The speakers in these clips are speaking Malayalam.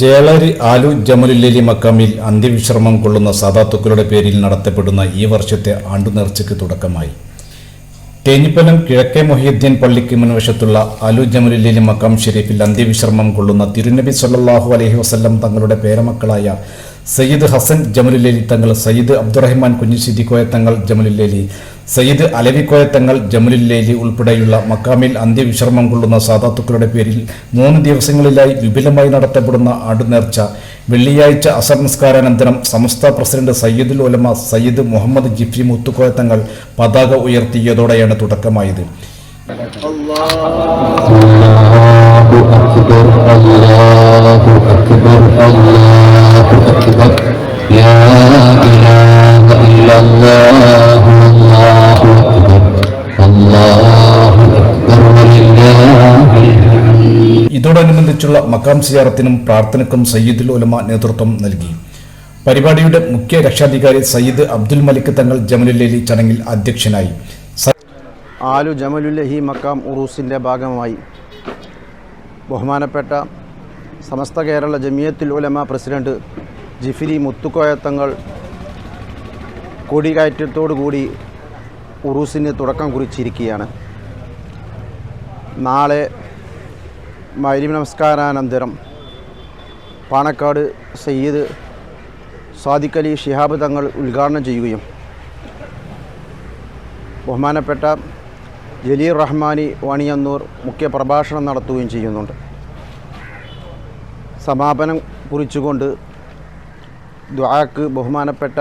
ചേളരി ആലു ജമലുല്ലി മക്കാമിൽ അന്ത്യവിശ്രമം കൊള്ളുന്ന സദാത്തുക്കളുടെ പേരിൽ നടത്തപ്പെടുന്ന ഈ വർഷത്തെ ആണ്ടുനേർച്ചയ്ക്ക് തുടക്കമായി. തേഞ്ഞിപ്പലം കിഴക്കേ മൊഹീദ്ദീൻ പള്ളിക്ക് മുൻവശത്തുള്ള അലു ജമലുല്ലി മക്കാം ഷെരീഫിൽ അന്ത്യവിശ്രമം കൊള്ളുന്ന തിരുനബി സല്ലാഹു അലഹി വസല്ലം തങ്ങളുടെ പേരമക്കളായ സയ്യിദ് ഹസൻ ജമലുല്ലേലി തങ്ങൾ സയ്യിദ് അബ്ദുറഹിമാൻ കുഞ്ഞിസിദ്ദിക്കോയ തങ്ങൾ ജമലുല്ലേലി സയ്യിദ് അലവിക്കോയ തങ്ങൾ ജമലുല്ലേലി ഉൾപ്പെടെയുള്ള മക്കാമിൽ അന്ത്യവിശ്രമം കൊള്ളുന്ന സാധാത്തുക്കളുടെ പേരിൽ മൂന്ന് ദിവസങ്ങളിലായി വിപുലമായി നടത്തപ്പെടുന്ന ആടുനേർച്ച വെള്ളിയാഴ്ച അസർ സമസ്ത പ്രസിഡന്റ് സയ്യിദുൽ ഉലമ സയ്യിദ് മുഹമ്മദ് ജിഫി മുത്തുക്കോയ തങ്ങൾ പതാക ഉയർത്തിയതോടെയാണ് തുടക്കമായത്. അല്ലാഹു അക്ബർ അല്ലാഹു അക്ബർ അല്ലാഹു ഇതോടനുബന്ധിച്ചുള്ള മക്കാം സിയാറത്തിനും പ്രാർത്ഥനക്കും സയ്യിദുൽ ഉലമ നേതൃത്വം നൽകി. പരിപാടിയുടെ മുഖ്യ രക്ഷാധികാരി സയ്യിദ് അബ്ദുൽ മലിക് തങ്ങൾ ജമലുല്ലി ചടങ്ങിൽ അധ്യക്ഷനായി. ആലു ജമലുല്ലഹി മക്കാം ഉറൂസിന്റെ ഭാഗമായി ബഹുമാനപ്പെട്ട സമസ്ത കേരള ജമിയത്തുൽ ഉലമ പ്രസിഡന്റ് ജിഫിരി മുത്തുക്കോയ തങ്ങൾ കൊടികയറ്റത്തോടുകൂടി ഉറൂസിന് തുടക്കം കുറിച്ചിരിക്കുകയാണ്. നാളെ മൈലിം നമസ്കാരാനന്തരം. പാണക്കാട് സയ്യിദ് സാദിഖലി ഷിഹാബ് തങ്ങൾ ഉദ്ഘാടനം ചെയ്യുകയും ബഹുമാനപ്പെട്ട ജലീർ റഹ്മാനി വാണിയന്നൂർ മുഖ്യ പ്രഭാഷണം നടത്തുകയും ചെയ്യുന്നുണ്ട്. സമാപനം കുറിച്ചുകൊണ്ട് ദ്വാക്ക് ബഹുമാനപ്പെട്ട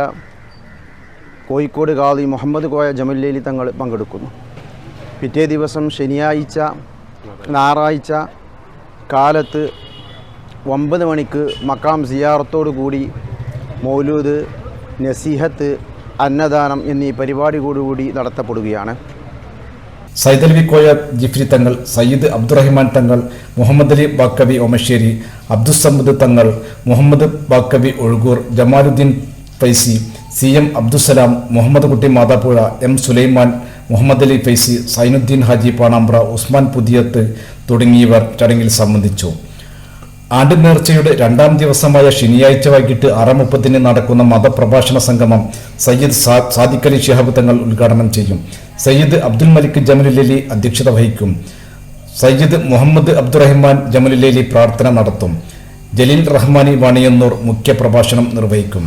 കോഴിക്കോട് ഖാദി മുഹമ്മദ് കോയ ജമല്ലേലി തങ്ങൾ പങ്കെടുക്കുന്നു. പിറ്റേ ദിവസം ശനിയാഴ്ച ഞായറാഴ്ച കാലത്ത് ഒമ്പത് മണിക്ക് മക്കാം സിയാറത്തോടു കൂടി മൗലൂദ് നസീഹത്ത് അന്നദാനം എന്നീ പരിപാടികളോടുകൂടി നടത്തപ്പെടുകയാണ്. സൈദൽവി കോയ ജിഫ്രി തങ്ങൾ സയ്യിദ് അബ്ദുറഹിമാൻ തങ്ങൾ Muhammad Ali Baqavi Omassery Abdussamad Thangal Muhammad Baqavi Ozhukur Jamaluddin Faizy C M Abdussalam Muhammad Kutty Mathappuzha M Sulaiman Muhammad Ali Faizy Zainuddin Haji Panambra Usman Puthiyath തുടങ്ങിയവർ ചടങ്ങിൽ സംബന്ധിച്ചു. ആണ്ട് നേർച്ചയുടെ രണ്ടാം ദിവസമായ ശനിയാഴ്ച വൈകിട്ട് ആറ് മുപ്പതിന് നടക്കുന്ന മതപ്രഭാഷണ സംഗമം സയ്യിദ് സാദിഖ് അലി ഷിഹാബ് തങ്ങൾ ഉദ്ഘാടനം ചെയ്യും. സയ്യിദ് അബ്ദുൽ മലിക് ജമലുലലി അധ്യക്ഷത വഹിക്കും. സയ്യിദ് മുഹമ്മദ് അബ്ദുറഹ്മാൻ ജമലുലലി പ്രാർത്ഥന നടത്തും. ജലീൽ റഹ്മാനി വാണിയന്നൂർ മുഖ്യപ്രഭാഷണം നിർവഹിക്കും.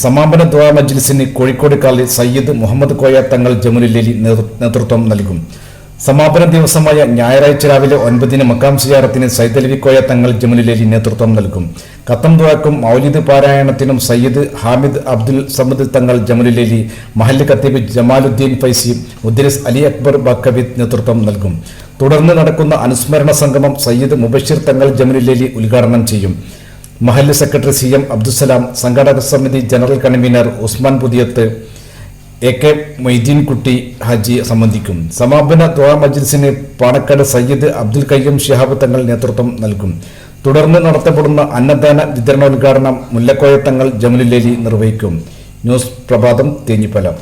സമാപന ദ്വാ മജ്ലിസിന് കോഴിക്കോട് കാലിൽ സയ്യിദ് മുഹമ്മദ് കോയ തങ്ങൾ ജമലുലേലി നേതൃ- നേതൃത്വം നൽകും. സമാപന ദിവസമായ ഞായറാഴ്ച രാവിലെ ഒൻപതിന് മക്കാം സിയാറത്തിന് സൈദലവി കോയ തങ്ങൾ ജമലുലേലി നേതൃത്വം നൽകും. കത്തം ദ്വാക്കും മൗലിദ് പാരായണത്തിനും സയ്യിദ് ഹാമിദ് അബ്ദുൽ സമദ് തങ്ങൾ ജമലുലേലി മഹല്ല് ഖത്തീബ് ജമാലുദ്ദീൻ ഫൈസി മുദ്രിസ് അലി അക്ബർ ബക്കബി നേതൃത്വം നൽകും. തുടർന്ന് നടക്കുന്ന അനുസ്മരണ സംഗമം സയ്യിദ് മുബഷിർ തങ്ങൾ ജമലുലേലി ഉദ്ഘാടനം ചെയ്യും. മഹല്ല് സെക്രട്ടറി സി എം അബ്ദുസലാം സംഘാടക സമിതി general convener Usman Puthiyath A K Moideenkutty Haji സംബന്ധിക്കും. സമാപന ദ്വാ മജ്ലിസിന് പാണക്കാട് സയ്യിദ് അബ്ദുൽ കയ്യം ഷിഹാബ് തങ്ങൾ നേതൃത്വം നൽകും. തുടർന്ന് നടത്തപ്പെടുന്ന അന്നദാന വിതരണോദ്ഘാടനം മുല്ലക്കോയ തങ്ങൾ ജമലുലേലി നിർവഹിക്കും. ന്യൂസ് പ്രഭാതം തേഞ്ഞിപ്പലം.